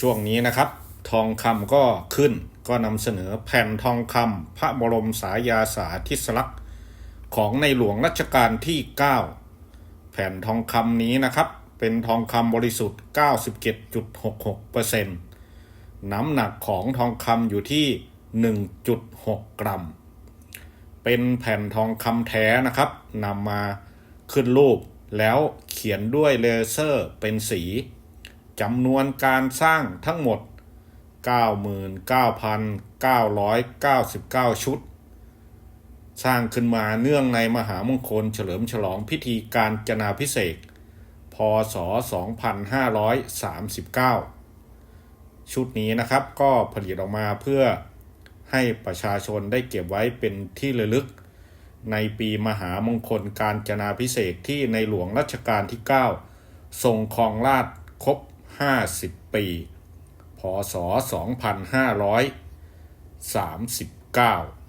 ช่วงนี้นะครับ ทองคำก็ขึ้นก็นำเสนอแผ่นทองคำพระบรมสายาสาธิสลักษณ์ของในหลวงรัชกาลที่ 9 แผ่นทองคำนี้นะครับ เป็นทองคำบริสุทธิ์ 97.66%น้ำหนักของทองคำอยู่ที่ 1.6 กรัม เป็นแผ่นทองคำแท้นะครับนำมาขึ้นรูปแล้วเขียนด้วยเลเซอร์เป็นสี จำนวนการสร้างทั้งหมด 99,999 ชุด สร้างขึ้นมาเนื่องในมหามงคลเฉลิมฉลองพิธีการจนาพิเศษพศ 2539 ชุดนี้นะครับก็ผลิตออกมาเพื่อให้ประชาชนได้เก็บไว้เป็นที่ระลึก ในปีมหามงคลการจนาพิเศษที่ในหลวงรัชกาลที่ 9 ทรงครองราชครบ 50 ปี พศ 2539